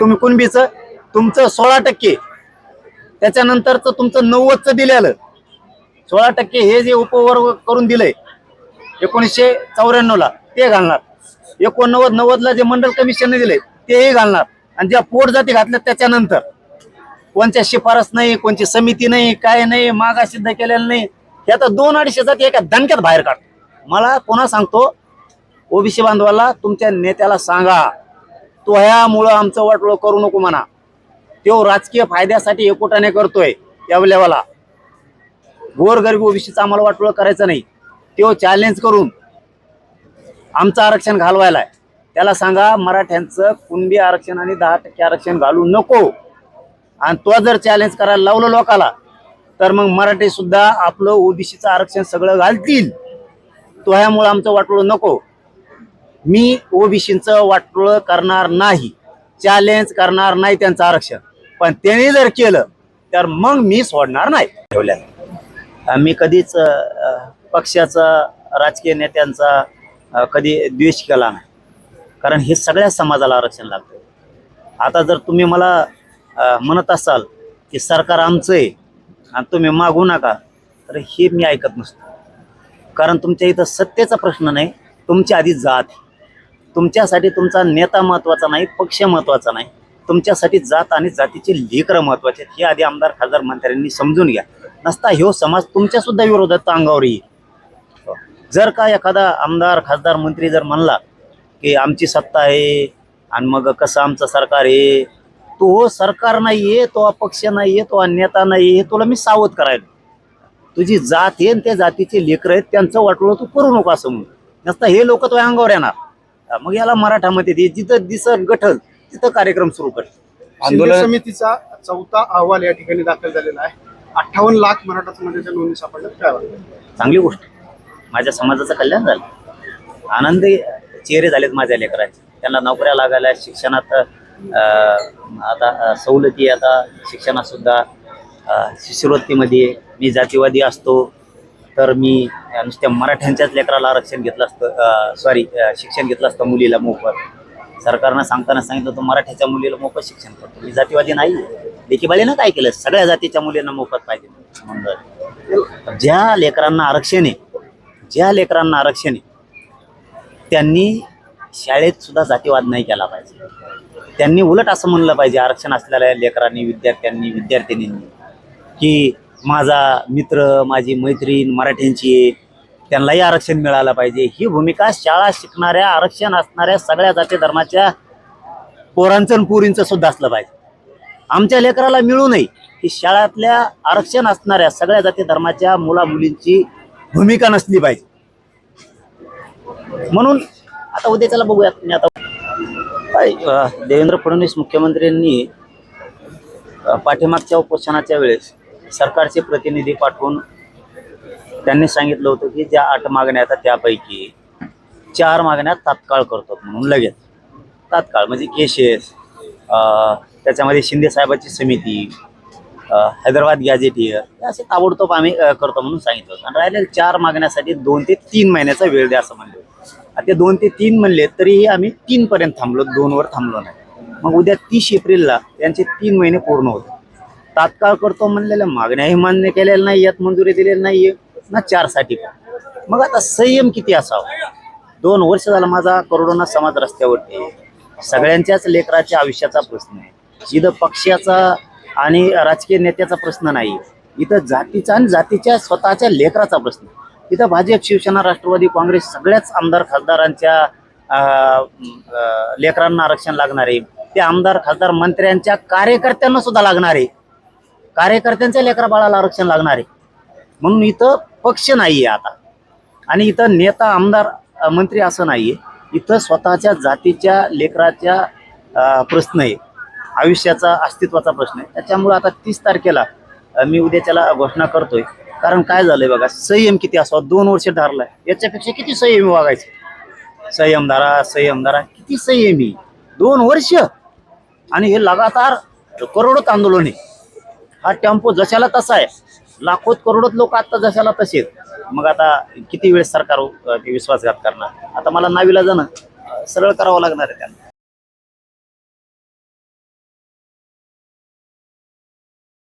तुम्ही कुणबीचं? तुमचं सोळा टक्के. त्याच्यानंतरचं तुमचं नव्वदचं दिलेलं. सोळा टक्के हे जे उपवर्ग करून दिलंय एकोणीसशे चौऱ्याण्णव ला ते घालणार. एकोणनव्वद नव्वदला जे मंडल कमिशनने दिले तेही घालणार. आणि ज्या पोट जाती घातल्या त्याच्यानंतर कोणत्या शिफारस नाही कोणची समिती नाही काय नाही मागा सिद्ध केलेलं नाही हे आता दोन अडीचशे जाती एका दणक्यात बाहेर काढ. मला पुन्हा सांगतो ओबीसी बांधवाला तुमच्या नेत्याला सांगा. तो ह्यामुळं आमचं वाटोळं करू नको म्हणा. तो राजकीय फायद्यासाठी एकोटाने करतोय या गोरगरीब ओबीसीचं आम्हाला वाटोळं करायचं नाही. तो चॅलेंज करून आमचं आरक्षण घालवायला त्याला सांगा मराठ्यांचं कुणबी आरक्षण आणि दहा टक्के आरक्षण घालू नको. आणि तो जर चॅलेंज करायला लावलं लोकाला तर मग मराठी सुद्धा आपलं ओबीसीचं आरक्षण सगळं घालतील. तो ह्यामुळे आमचं वाटोळं नको. मी ओबीसीचं वाटोळ करणार नाही चॅलेंज करणार नाही त्यांचं आरक्षण. पण त्यांनी जर केलं तर मग मी सोडणार नाही. ठेवल्या मी कधीच पक्षाचा राजकीय नेत्यांचा कधी द्वेष केला नाही. कारण हे सगळ्या समाजाला आरक्षण लागतं. आता जर तुम्ही मला म्हणत असाल की सरकार आमचं आहे आणि तुम्ही मागू नका तर हे मी ऐकत नसतो. कारण तुमच्या इथं सत्तेचा प्रश्न नाही तुमची आधी जात आहे. तुमच्यासाठी तुमचा नेता महत्त्वाचा नाही पक्ष महत्त्वाचा नाही. तुमच्यासाठी जात आणि जातीचे लेकरं महत्त्वाचे आहेत. हे आधी आमदार खासदार मंत्र्यांनी समजून घ्या. नसता ह्यो समाज तुमच्यासुद्धा विरोधात अंगावर येईल. जर का एखादा आमदार खासदार मंत्री जर म्हणला की आमची सत्ता आहे आणि मग कसं आमचं सरकार आहे तो सरकार नाही आहे तो अपक्ष आहे तो नेता नाही आहे तुला मी सावध करायला. तुझी जात आहे आणि त्या जातीचे लेकर आहेत त्यांचं वाटलं तू करू नको असं म्हणून. नसता हे लोक तो अंगावर येणार. मग याला मराठामध्ये दे जिथं दिसत गठल तिथं कार्यक्रम सुरू कर. शिंदे आंदोलन समितीचा चौथा अहवाल या ठिकाणी दाखल झालेला आहे. अठ्ठावन्न लाख मराठा समाजाच्या नोंदी सापडल्यात काय वाटतं चांगली गोष्ट. माझ्या समाजाचं कल्याण झालं. आनंदी चेहरे झालेत माझ्या लेकरांचे. त्यांना नोकऱ्या लागायला शिक्षणात आता सवलती आता शिक्षणात सुद्धा शिष्यवृत्तीमध्ये मी जातीवादी असतो. तर मी नुसत्या मराठ्यांच्याच लेकराला आरक्षण घेतलं असतं सॉरी शिक्षण घेतलं असतं मुलीला मोफत. सरकारनं सांगताना सांगितलं होतं मराठ्याच्या मुलीला मोफत शिक्षण करतो. मी जातीवादी नाही लेकीबाळीनं काय केलं? सगळ्या जातीच्या मुलींना मोफत पाहिजे म्हणलं ज्या लेकरांना आरक्षण आहे ज्या लेकरांना आरक्षण आहे त्यांनी शाळेत सुद्धा जातीवाद नाही केला पाहिजे. त्यांनी उलट असं म्हणलं पाहिजे आरक्षण असलेल्या लेकरांनी विद्यार्थ्यांनी विद्यार्थिनींनी की माझा मित्र माझी मैत्रीण मराठ्यांची त्यांनाही आरक्षण मिळालं पाहिजे. ही भूमिका शाळा शिकणाऱ्या आरक्षण असणाऱ्या सगळ्या जाती धर्माच्या पोरांचं आणि पुरींचं सुद्धा असलं पाहिजे. आमच्या लेकराला मिळू नये ही शाळातल्या आरक्षण असणाऱ्या सगळ्या जाती धर्माच्या मुला मुलींची भूमिका नसली पाहिजे. म्हणून आता उद्याच्याला बघूयात मी आता. देवेंद्र फडणवीस मुख्यमंत्र्यांनी पाठीमागच्या उपोषणाच्या वेळेस सरकारचे प्रतिनिधी पाठवून त्यांनी सांगितलं होतं की ज्या आठ मागण्या आहेत त्यापैकी चार मागण्या तात्काळ करतो म्हणून लगेच. तात्काळ म्हणजे केशेस त्याच्यामध्ये शिंदे साहेबाची समिती हैदराबाद गॅजेटियर असे ताबडतोब आम्ही करतो म्हणून सांगितलं होतं. आणि राहिले चार मागण्यासाठी दोन ते तीन महिन्याचा वेळ द्या असं म्हणले आता ते दोन ते तीन म्हणले तरीही आम्ही तीनपर्यंत थांबलो दोनवर थांबलो नाही. मग उद्या तीस एप्रिलला त्यांचे तीन महिने पूर्ण होते तात्काळ करतो म्हणलेल्या मागण्याही मान्य केलेल्या नाही यात मंजुरी दिलेली नाहीये ना चारसाठी पण. मग आता संयम किती असावा? दोन वर्ष झाला माझा करोडोना समाज रस्त्यावरती आहे. सगळ्यांच्याच लेकराच्या आयुष्याचा प्रश्न आहे. इथं पक्षाचा आणि राजकीय नेत्याचा प्रश्न नाही इथं जातीचा आणि जातीच्या स्वतःच्या लेकराचा प्रश्न इथं भाजप शिवसेना राष्ट्रवादी काँग्रेस सगळ्याच आमदार खासदारांच्या अं, लेकरांना आरक्षण लागणार आहे. ते आमदार खासदार मंत्र्यांच्या कार्यकर्त्यांना सुद्धा लागणार आहे. कार्यकर्त्यांच्या लेकरा बाळाला आरक्षण लागणार आहे. म्हणून इथं पक्ष नाहीये आता. आणि इथं नेता आमदार मंत्री असं नाहीये. इथं स्वतःच्या जातीच्या लेकराच्या प्रश्न आहे. आयुष्याचा अस्तित्वाचा प्रश्न आहे. त्याच्यामुळं आता तीस तारखेला मी मी उद्याच्याला घोषणा करतोय. कारण काय झालंय बघा संयम किती असावा? दोन वर्ष धरलाय याच्यापेक्षा किती संयमी वागायचं? संयम धारा संयम धारा किती संयमी? दोन वर्ष! आणि हे लगातार करोडोत आंदोलन आहे. हा टेम्पो जशाला तसा आहे. लाखोत करोडोत लोक आता जशाला तसे आहेत. मग आता किती वेळ सरकार ते विश्वासघात करणार? आता मला नावीला जाणं सरळ करावं लागणार आहे त्यांना.